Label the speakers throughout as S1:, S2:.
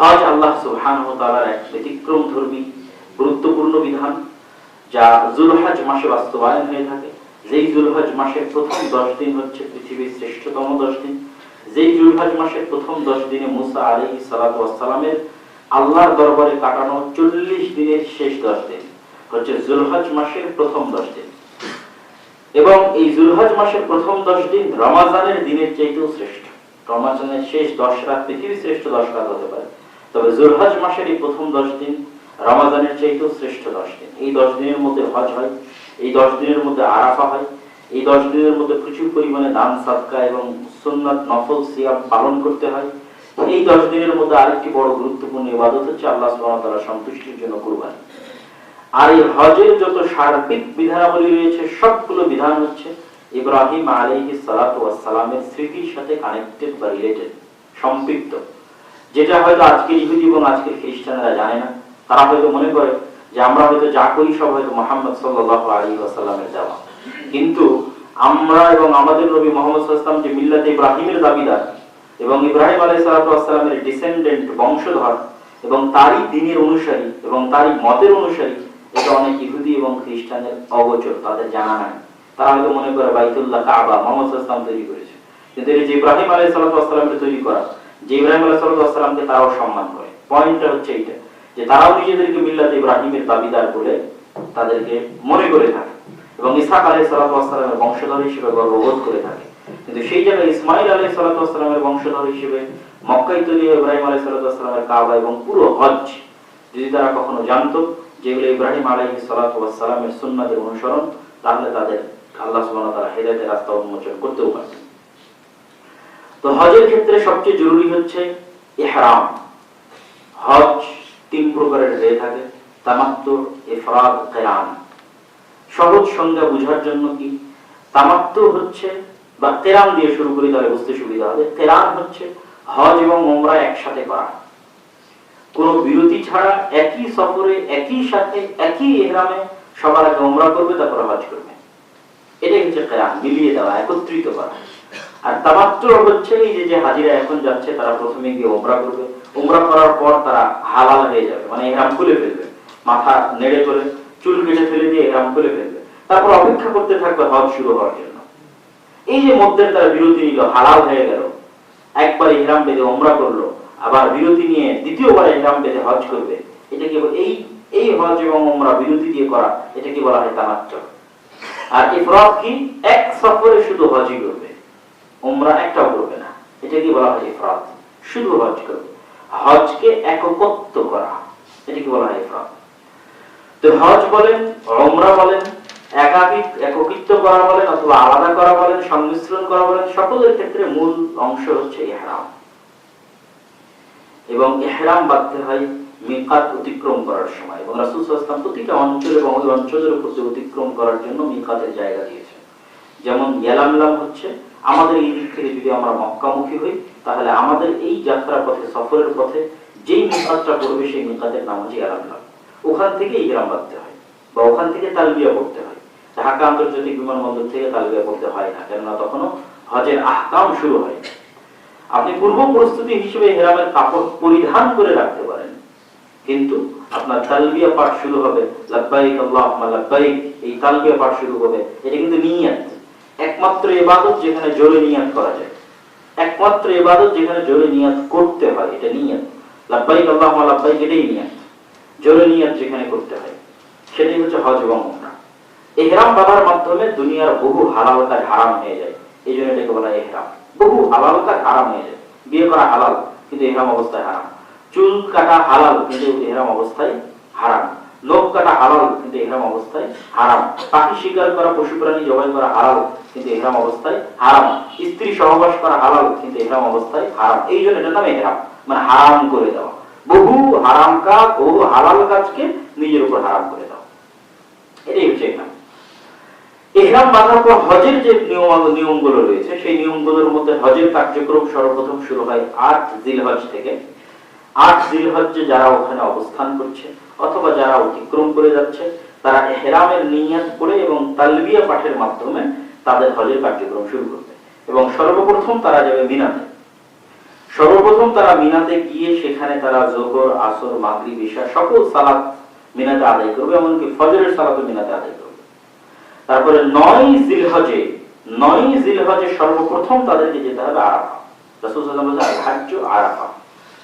S1: হজ আল্লাহ সুবহানাহু ওয়া এক ব্যতিক্রম ধর্মী গুরুত্বপূর্ণ বিধান, যা জুলহজ মাসে বাস্তবায়ন হয়ে থাকে। যেই জুলহজ মাসের প্রথম দশ দিন হচ্ছে পৃথিবীর শ্রেষ্ঠতম দশ দিন। যেই জুলহজ মাসের প্রথম দশ দিনে মুসা আলাইহি সালাতু ওয়াসসালামের আল্লাহর দরবারে কাটানো চল্লিশ দিনের শেষ দশ দিন হচ্ছে জুলহজ মাসের প্রথম দশ দিন। এবং এই জুলহজ মাসের প্রথম দশ দিন রমাজানের দিনের চাইতেও শ্রেষ্ঠ। রমাজানের শেষ দশ রাত পৃথিবীর শ্রেষ্ঠ দশ রাত হতে পারে। তবে জুলহজ মাসের এই প্রথম দশ দিন, রমাজানের চাইতেও শ্রেষ্ঠ দশ দিন। এই দশ দিনের মধ্যে হজ হয়, এই দশ দিনের মধ্যে আরাফা হয়, এই দশ দিনের মধ্যে প্রচুর পরিমাণে দান, সাদকা এবং সুন্নাত, নফল, সিয়াম পালন করতে হয়। এই দশ দিনের মধ্যে আরেকটি বড় গুরুত্বপূর্ণ ইবাদত হচ্ছে আল্লাহ ওয়া সন্তুষ্টির জন্য কুরবানি। আর এই হজের যত সার্বিক বিধানাবলী রয়েছে, সবগুলো বিধান হচ্ছে ইব্রাহিম আলাইহিস সালাতু সালামের স্মৃতির সাথে কানেক্টেড বা রিলেটেড সম্পৃক্ত। যেটা হয়তো আজকের ইহুদি এবং আজকের খ্রিস্টানরা জানে না, তারা হয়তো মনে করে যে আমরা হয়তো যা করি সব হয়তো মোহাম্মদ সাল্লাল্লাহু আলাইহি ওয়াসাল্লামের দেওয়া। কিন্তু আমরা এবং আমাদের নবী মোহাম্মদ যে মিল্লাতে ইব্রাহিমের দাবিদার এবং ইব্রাহিম আলাইহিস সালাতু ওয়াস সালামের ডিসেন্ডেন্ট বংশধর এবং তারই দিনের অনুসারী এবং তারই মতের অনুসারী, এটা অনেক ইহুদি এবং খ্রিস্টানের অগোচর, তাদের জানা নাই। তারা হয়তো মনে করে বাইতুল্লাহ কাবা মোহাম্মদ তৈরি করেছে। কিন্তু এই যে ইব্রাহিম আলাই সাল্লাহামকে তৈরি করা যে ইব্রাহিম সাল্লাহামকে তারাও সম্মান করে। পয়েন্টটা হচ্ছে এইটা, যে তারাও নিজেদেরকে মিল্লাত ইব্রাহিমের দাবিদার বলে তাদেরকে মনে করে থাকে এবং ইসাক আলাই সাল্লাহামের বংশধর হিসেবে গর্ববোধ করে থাকে। কিন্তু সেই জায়গায় ইসমাইল আলাই সাল্লাহামের বংশধর হিসেবে মক্কাই তৈরি ইব্রাহিম আলাই সাল্লাহামের কাবা এবং পুরো হজ যদি তারা কখনো জানতো, যেগুলো ইব্রাহিম আলাইহি সালাতু ওয়াস সালামের সুন্নাতের অনুসরণ, তাহলে তাদের আল্লাহ সুবহানাহু তারা হেদায়েতের রাস্তা উন্মোচন করতেও পারতেন। তো হজের ক্ষেত্রে সবচেয়ে জরুরি হচ্ছে ইহরাম। হজ তিন প্রকারের হয়ে থাকে। তামাত্তুর ইফরাদ কিরান। সহজ সংজ্ঞা বোঝার জন্য কি? তামাত্তু হচ্ছে, বা কেরান দিয়ে শুরু করি, তাহলে বুঝতে সুবিধা হবে। কেরান হচ্ছে হজ এবং ওমরা একসাথে করা। কোন বিরতি ছাড়া একই সফরে, একই সাথে, একই এহরামে সবার আগে ওমরা করবে, তারপর হজ করবে। এটাই হচ্ছে কেরান, মিলিয়ে দেওয়া, একত্রিত করা। আর তামাত্র হচ্ছে এই যে হাজিরা এখন যাচ্ছে, তারা প্রথমে গিয়ে ওমরা করবে। ওমরা করার পর তারা হালাল হয়ে যাবে মানে এহরাম খুলে ফেলবে। মাথা নেড়ে করে চুল কেটে ফেলে দিয়ে এহরাম খুলে ফেলবে। তারপর অপেক্ষা করতে থাকবে হজ শুরু হওয়ার জন্য। এই যে মধ্যে তারা বিরতি নিল, হালাল হয়ে গেল। একবার ইহরাম বেঁধে ওমরা করল, আবার বিরতি নিয়ে দ্বিতীয়বার ইহরাম বেঁধে হজ করবে। এটা কি এই এই হজ এবং ওমরা বিরতি দিয়ে করা এটা কি বলা হয় তামাত্র আর ইফরাদ কি? এক সফরে শুধু হজই করবে। ওমরা একটাও করবে না। এটা কি বলা হয় ইফরাদ শুধু হজ করবে। হজকে এককত্ব করা। এটা কি বলা হয় ইফরাদ তো হজ বলেন ওমরা বলেন একাধিক একত্রিত করা বলেন, অথবা আলাদা করা বলেন, সংমিশ্রণ করা বলেন, সকলের ক্ষেত্রে মূল অংশ হচ্ছে ইহরাম। এবং ইহরাম বাঁধতে হয় মিকাত অতিক্রম করার সময়। এবং রাসূল প্রতিটা অঞ্চল এবং ওই অঞ্চলের উপর অতিক্রম করার জন্য মিকাতের জায়গা দিয়েছে যেমন ইয়ালামলাম হচ্ছে আমাদের এই দিক থেকে যদি আমরা মক্কামুখী হই, তাহলে আমাদের এই যাত্রা পথে, সফরের পথে, যেই মিকাতটা পড়বে সেই মিকাতের নাম হচ্ছে ইয়ালামলাম ওখান থেকে ইহরাম বাঁধতে হয় বা ওখান থেকে তালবিয়া পড়তে হয়। ঢাকা আন্তর্জাতিক বিমানবন্দর থেকে তালবিয়া পড়তে হয় না, কেননা তখনও হজের আহকাম শুরু হয় আপনি পূর্ব প্রস্তুতি হিসেবে হেরামের কাপড় পরিধান করে রাখতে পারেন, কিন্তু আপনার তালবিয়া পাঠ শুরু হবে, লাব্বাইক আল্লাহুম্মা লাব্বাইক, এই তালবিয়া পাঠ শুরু হবে, এটা কিন্তু নিয়াত। একমাত্র ইবাদত যেখানে জোরে নিয়াত করা যায়। একমাত্র ইবাদত যেখানে জোরে নিয়াত করতে হয়, এটা নিয়াত। লাব্বাইক আল্লাহুম্মা লাব্বাইক এটাই নিয়াত। জোরে নিয়াত যেখানে করতে হয়, সেটাই হচ্ছে হজ এবং উমরা। এহরাম বাঁধার মাধ্যমে দুনিয়ার বহু হালাল কাজ হারাম হয়ে যায়। এই জন্য এটাকে বলা এহরাম। বহু হালাল কাজ হারাম হয়ে যায়। বিয়ে করা হালাল, কিন্তু এহরাম অবস্থায় হারাম। চুল কাটা হালাল, কিন্তু এহরাম অবস্থায় হারাম। লোক কাটা হালাল কিন্তু এহরাম অবস্থায় হারাম। পাখি শিকার করা, পশু প্রাণী জবাই করা হালাল কিন্তু এহরাম অবস্থায় হারাম। স্ত্রী সহবাস করা হালাল কিন্তু এহরাম অবস্থায় হারাম। এই জন্য এটার নাম এহরাম। মানে হারাম করে দেওয়া। বহু হারাম কাজ, বহু হালাল কাজকে নিজের উপর হারাম করে দেওয়া। এটাই হচ্ছে এহরাম। এহরাম বাঁধার পর হজের যে নিয়ম, নিয়মগুলো রয়েছে, সেই নিয়মগুলোর মধ্যে হজের কার্যক্রম সর্বপ্রথম শুরু হয় আট জিলহজ থেকে। আট জিলহজ্জে যারা ওখানে অবস্থান করছে অথবা যারা অতিক্রম করে যাচ্ছে, তারা এহরামের নিয়াত করে এবং তালবিয়া পাঠের মাধ্যমে তাদের হজের কার্যক্রম শুরু করবে। এবং সর্বপ্রথম তারা যাবে মিনাতে। সর্বপ্রথম তারা মিনাতে গিয়ে সেখানে তারা জোহর, আসর, মাগরিব, ইশা সকল সালাত মিনাতে আদায় করবে, এমনকি ফজরের সালাতও মিনাতে আদায় করবে। তারপরে নয় জিলহজে নয় জিলহজে সর্বপ্রথম তাদেরকে যেতে হবে আরাফা রাসূল আরাফা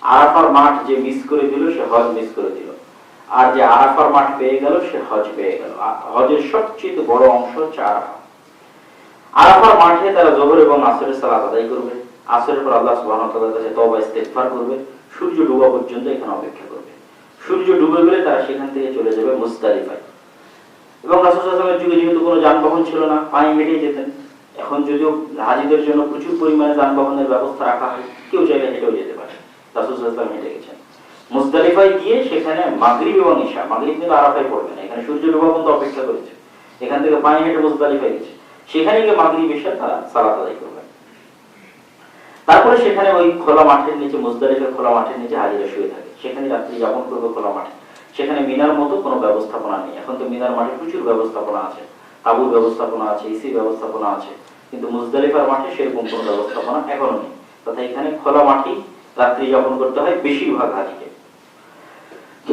S1: আরাফার মাঠ যে মিস করে দিল, সে হজ মিস করে দিল। আর যে আরাফার মাঠ পেয়ে গেল, সে হজ পেয়ে গেল। হজের সবচেয়ে বড় অংশ হচ্ছে আরাফা। আরাফার মাঠে তারা জোহর এবং আসরের সালাত আদায় করবে। আসরের পর আল্লাহ তাআলার কাছে তওবা, ইস্তেগফার করবে। সূর্য ডুবা পর্যন্ত এখানে অপেক্ষা করবে। সূর্য ডুবে গেলে তারা সেখান থেকে চলে যাবে মুজদালিফায় এবং রাসূল সাল্লাল্লাহু আলাইহি ওয়াসাল্লামের যুগে যেহেতু কোনো যানবাহন ছিল না পায়ে হেঁটেই যেতেন। এখন যদিও হাজিদের জন্য প্রচুর পরিমাণে যানবাহনের ব্যবস্থা রাখা হয়, কেউ চাইলে হেঁটেও যেতে পারে। মুজদালিফায় গিয়ে সেখানে এবং ঈশা কিন্তু পড়বে না। এখানে সূর্য অপেক্ষা করেছে। এখান থেকে হেঁটে মুজদালিফায় গেছে সেখানে গিয়ে তারা সালাত আদায় তারপরে সেখানে ওই খোলা মাঠের নিচে, মুজদালিফের খোলা মাঠের নিচে হাজিরা শুয়ে থাকে। সেখানে রাত্রি যাপন করবে খোলা মাঠে। সেখানে মিনার মতো কোনো ব্যবস্থাপনা নেই। এখন তো মিনার মাঠে প্রচুর ব্যবস্থাপনা আছে। তাবুর ব্যবস্থাপনা আছে, এসি ব্যবস্থাপনা আছে। কিন্তু মুজদালিফার মাঠে সেরকম কোনো ব্যবস্থাপনা এখনও নেই। তথা এখানে খোলা মাঠেই রাত্রি যাপন করতে হয় বেশিরভাগ হাজিকে।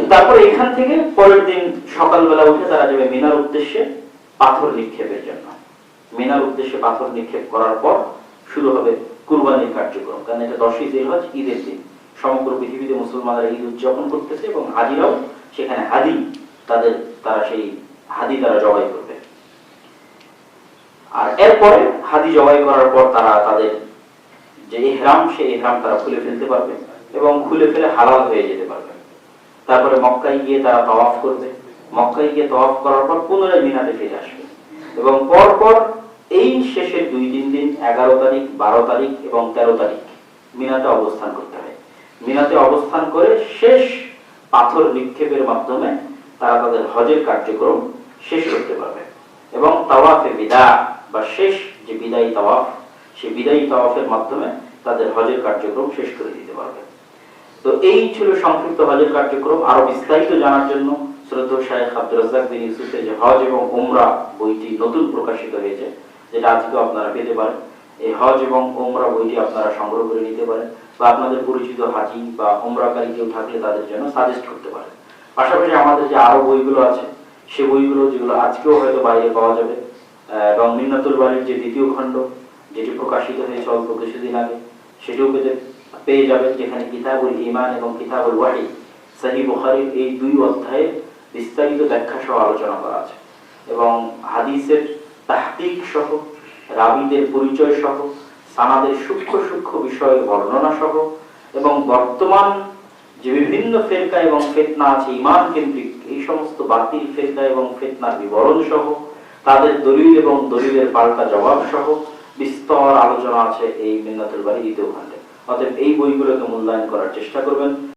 S1: তারপরে এখান থেকে পরের দিন সকালবেলা উঠে তারা যাবে মিনার উদ্দেশ্যে পাথর নিক্ষেপের জন্য। মিনার উদ্দেশ্যে পাথর নিক্ষেপ করার পর শুরু হবে কুরবানির কার্যক্রম। কারণ এটা দশই জিলহজ, ঈদের দিন। সমগ্র পৃথিবীতে মুসলমানরা ঈদ উদযাপন করতেছে এবং হাজিরাও সেখানে হাদি, তাদের, তারা সেই হাদি তারা জবাই করবে। আর এরপরে হাদি জবাই করার পর তারা তাদের যে ইহরাম, সেই ইহরাম তারা খুলে ফেলতে পারবে এবং খুলে ফেলে হালাল হয়ে যেতে পারবে। তারপরে মক্কায় গিয়ে তারা তওয়াফ করবে। মক্কায় গিয়ে তওয়াফ করার পর পুনরায় মিনাতে ফিরে আসবে এবং পর পর এই শেষের দুই তিন দিন, এগারো তারিখ, বারো তারিখ এবং তেরো তারিখ মিনাতে অবস্থান করতে হয়। মিনাতে অবস্থান করে শেষ পাথর নিক্ষেপের মাধ্যমে তারা তাদের হজের কার্যক্রম শেষ করতে পারবে এবং তাওয়াফে বিদা বা শেষ যে বিদায়ী তাওয়াফ সেই বিদায়ী তাওয়াফের মাধ্যমে তাদের হজের কার্যক্রম শেষ করে দিতে পারবে। তো এই ছিল সংক্ষিপ্ত হজের কার্যক্রম। আরও বিস্তারিত জানার জন্য শ্রদ্ধা শাহেখ আব্দুল রাজ্জাক বিন ইউসুফের যে হজ এবং উমরা বইটি নতুন প্রকাশিত হয়েছে, যেটা আজকেও আপনারা পেতে পারেন। এই হজ এবং ওমরা বইটি আপনারা সংগ্রহ করে নিতে পারেন বা আপনাদের পরিচিত হাজি বা ওমরাকারী কেউ থাকলে তাদের জন্য সাজেস্ট করতে পারেন। পাশাপাশি আমাদের যে আরও বইগুলো আছে, সে বইগুলো যেগুলো আজকেও হয়তো বাইরে পাওয়া যাবে এবং মিন্নাতুল বাড়ির যে দ্বিতীয় খণ্ড যেটি প্রকাশিত হয়েছে অল্প কিছুদিন আগে, সেটিও পেতে পেয়ে যাবেন, যেখানে কিতাবুল ইমান এবং কিতাবুল ওয়াহি সাহি বুখারীর এই দুই অধ্যায়ে বিস্তারিত ব্যাখ্যা সহ আলোচনা করা আছে। এবং হাদিসের তাহকিক সহ, রাবিদের পরিচয় সহ, সানাদের সূক্ষ্ম সূক্ষ্ম বিষয়ের বর্ণনা সহ, এবং বর্তমান যে বিভিন্ন ফেরকা এবং ফেতনা আছে ইমান কেন্দ্রিক এই সমস্ত বাতিল ফেরকা এবং ফেতনার বিবরণ সহ, তাদের দলিল এবং দলিলের পাল্টা জবাব সহ বিস্তর আলোচনা আছে এই মিন্নাতুল বাড়ি দ্বিতীয় খণ্ডে অতএব এই বইগুলোকে মূল্যায়ন করার চেষ্টা করবেন।